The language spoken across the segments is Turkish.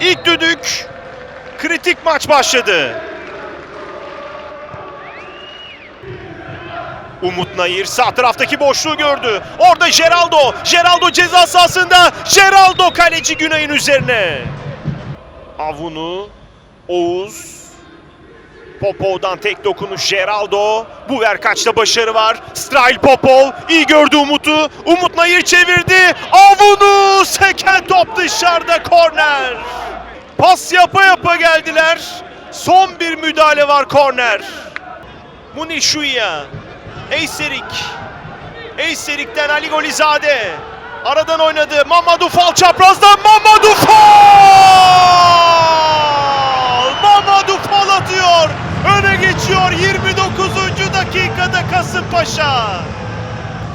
İlk düdük. Kritik maç başladı. Umut Nayır sağ taraftaki boşluğu gördü. Orada Geraldo. Geraldo ceza sahasında. Geraldo kaleci Günay'ın üzerine. Avunu. Oğuz. Popov'dan tek dokunuş Geraldo. Bu verkaçta başarı var. Strail Popov iyi gördü Umut'u. Umut Nayır çevirdi. Avunu seken top dışarıda korner. Pas yapa yapa geldiler. Son bir müdahale var korner. Munir Şuya. Eyserik. Eyserik'ten Ali Golizade. Aradan oynadı. Mamadou Fall çaprazdan Mamadou Fall! Mamadou Fall atıyor. Öne geçiyor 29. dakikada Kasımpaşa.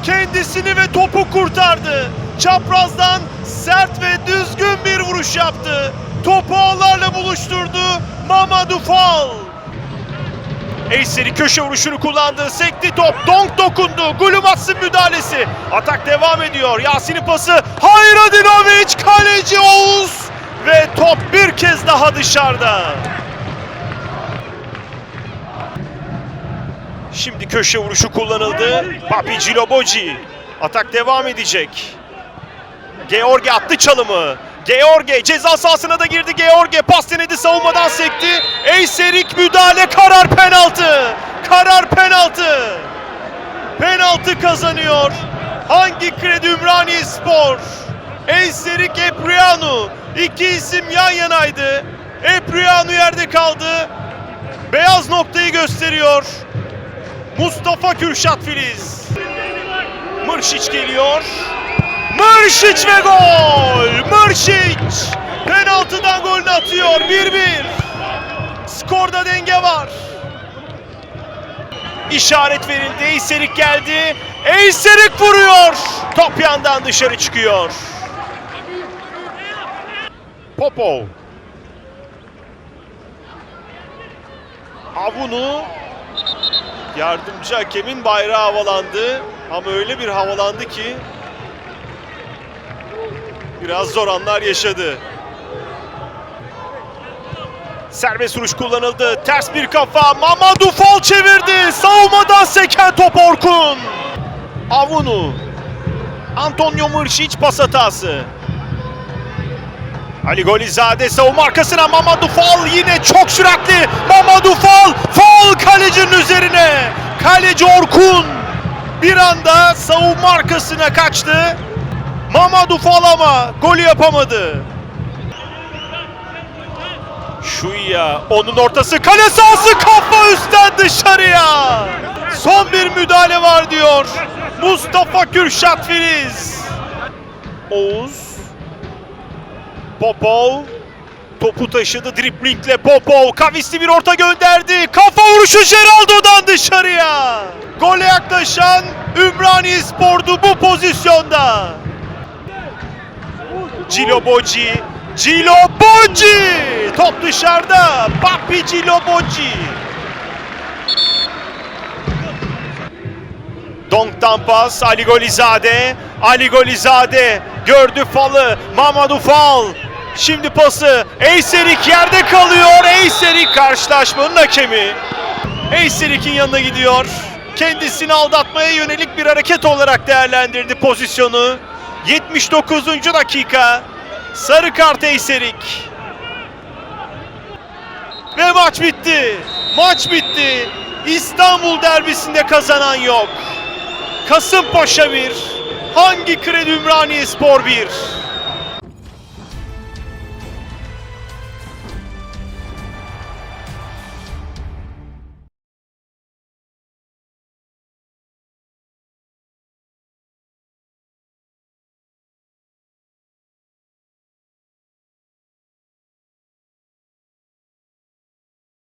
Kendisini ve topu kurtardı. Çaprazdan sert ve düzgün bir vuruş yaptı. Topu ağlarla buluşturdu. Mamadou Fall. Eyseri köşe vuruşunu kullandı. Sekti top. Donk dokundu. Gulumatsın müdahalesi. Atak devam ediyor. Yasin'in pası. Hayradinovic kaleci Oğuz. Ve top bir kez daha dışarıda. Şimdi köşe vuruşu kullanıldı. Papi Ciloboci. Atak devam edecek. George attı çalımı. George ceza sahasına da girdi. George pas denedi savunmadan sekti. Eyserik müdahale karar penaltı. Karar penaltı. Penaltı kazanıyor. Hangi kredi Ümraniye Spor? Eyserik Epriano. İki isim yan yanaydı. Epriano yerde kaldı. Beyaz noktayı gösteriyor. Mustafa Kürşat Filiz. Mırşiç geliyor. Mırşiç ve gol! Mırşiç! Penaltıdan golünü atıyor. 1-1. Skorda denge var. İşaret verildi. Eyserik geldi. Eyserik vuruyor. Top yandan dışarı çıkıyor. Popov. Avunu Yardımcı hakemin bayrağı havalandı. Ama öyle bir havalandı ki biraz zor anlar yaşadı. Serbest vuruş kullanıldı. Ters bir kafa. Mamadou Fall çevirdi. Savunmadan seken top Orkun. Avunu. Antonio Mırşiç pas hatası. Ali Golizade savunma arkasına Mamadou Fall yine çok süratli. Mamadou Fall, Fall kalecinin üzerine. Kaleci Orkun bir anda savunma arkasına kaçtı. Mamadou Fall ama golü yapamadı. Şuya onun ortası kale sahası kafa üstten dışarıya. Son bir müdahale var diyor. Mustafa Kürşat Filiz. Oğuz Popov topu taşıdı driplingle Popov kavisli bir orta gönderdi. Kafa vuruşu Geraldo'dan dışarıya. Gole yaklaşan Ümraniye Spor'du bu pozisyonda. Cilo Boci. Cilo Boci. Top dışarıda. Papi Cilo Boci. Donk'tan pas Ali Golizade. Ali Golizade gördü falı. Mamadou Fal. Şimdi pası. Eyserik yerde kalıyor. Eyserik karşılaşmanın hakemi. Eyserik'in yanına gidiyor. Kendisini aldatmaya yönelik bir hareket olarak değerlendirdi pozisyonu. 79. dakika. Sarı kart Eyserik. Ve maç bitti. Maç bitti. İstanbul derbisinde kazanan yok. Kasımpaşa 1, hangi kredi Ümraniye Spor 1?